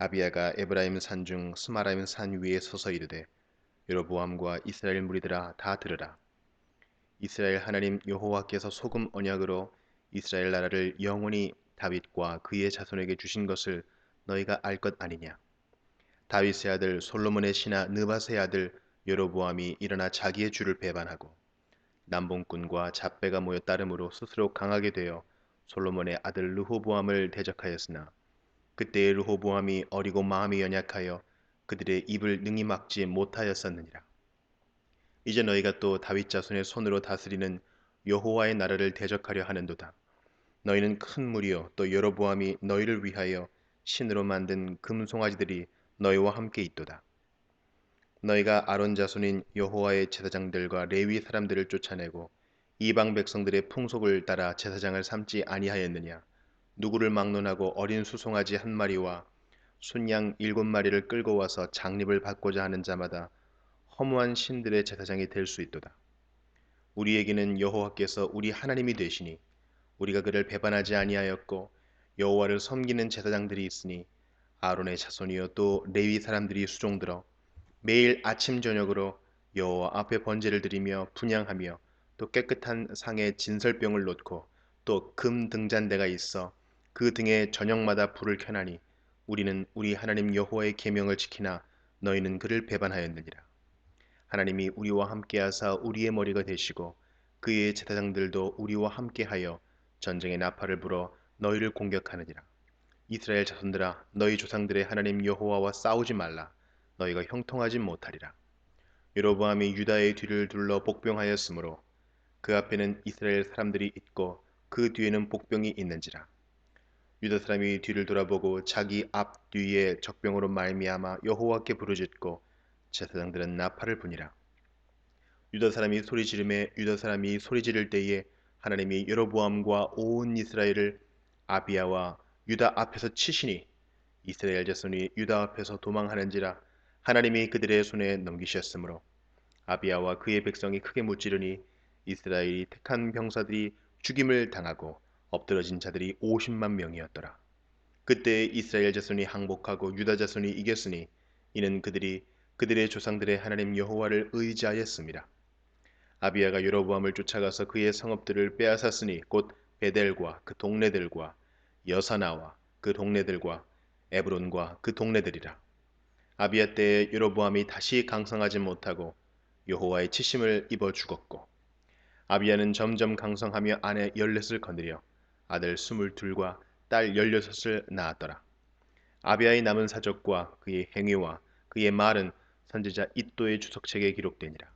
아비야가 에브라임 산 중 스마라임 산 위에 서서 이르되 여로보암과 이스라엘 무리들아 다 들으라. 이스라엘 하나님 여호와께서 소금 언약으로 이스라엘 나라를 영원히 다윗과 그의 자손에게 주신 것을 너희가 알 것 아니냐? 다윗의 아들 솔로몬의 신하 느바스의 아들 여로보암이 일어나 자기의 주를 배반하고 남봉꾼과 잡배가 모여 따름으로 스스로 강하게 되어 솔로몬의 아들 르호보암을 대적하였으나 그때의 르호보암이 어리고 마음이 연약하여 그들의 입을 능히 막지 못하였었느니라. 이제 너희가 또 다윗 자손의 손으로 다스리는 여호와의 나라를 대적하려 하는도다. 너희는 큰 무리요 또 여로보암이 너희를 위하여 신으로 만든 금송아지들이 너희와 함께 있도다. 너희가 아론 자손인 여호와의 제사장들과 레위 사람들을 쫓아내고 이방 백성들의 풍속을 따라 제사장을 삼지 아니하였느냐? 누구를 막론하고 어린 수송아지 한 마리와 순양 일곱 마리를 끌고 와서 장립을 받고자 하는 자마다 허무한 신들의 제사장이 될 수 있도다. 우리에게는 여호와께서 우리 하나님이 되시니 우리가 그를 배반하지 아니하였고 여호와를 섬기는 제사장들이 있으니 아론의 자손이요 또 레위 사람들이 수종들어 매일 아침 저녁으로 여호와 앞에 번제를 드리며 분양하며 또 깨끗한 상에 진설병을 놓고 또 금 등잔대가 있어 그 등에 저녁마다 불을 켜나니 우리는 우리 하나님 여호와의 계명을 지키나 너희는 그를 배반하였느니라. 하나님이 우리와 함께하사 우리의 머리가 되시고 그의 제사장들도 우리와 함께하여 전쟁의 나팔을 불어 너희를 공격하느니라. 이스라엘 자손들아 너희 조상들의 하나님 여호와와 싸우지 말라. 너희가 형통하지 못하리라. 여로보암이 유다의 뒤를 둘러 복병하였으므로 그 앞에는 이스라엘 사람들이 있고 그 뒤에는 복병이 있는지라. 유다 사람이 뒤를 돌아보고 자기 앞 뒤에 적병으로 말미암아 여호와께 부르짖고 제사장들은 나팔을 부니라. 유다 사람이 소리 지르매 유다 사람이 소리 지를 때에 하나님이 여로보암과 온 이스라엘을 아비야와 유다 앞에서 치시니 이스라엘 자손이 유다 앞에서 도망하는지라 하나님이 그들의 손에 넘기셨으므로 아비야와 그의 백성이 크게 무찌르니 이스라엘이 택한 병사들이 죽임을 당하고 엎드러진 자들이 50만 명이었더라. 그때 이스라엘 자손이 항복하고 유다 자손이 이겼으니 이는 그들이 그들의 조상들의 하나님 여호와를 의지하였습니다. 아비야가 여로보암을 쫓아가서 그의 성읍들을 빼앗았으니 곧 베델과 그 동네들과 여사나와 그 동네들과 에브론과 그 동네들이라. 아비야 때에 여로보암이 다시 강성하지 못하고 여호와의 치심을 입어 죽었고 아비야는 점점 강성하며 아내 열렛을 거느려 아들 스물둘과 딸 열여섯을 낳았더라. 아비야의 남은 사적과 그의 행위와 그의 말은 선지자 이또의 주석책에 기록되니라.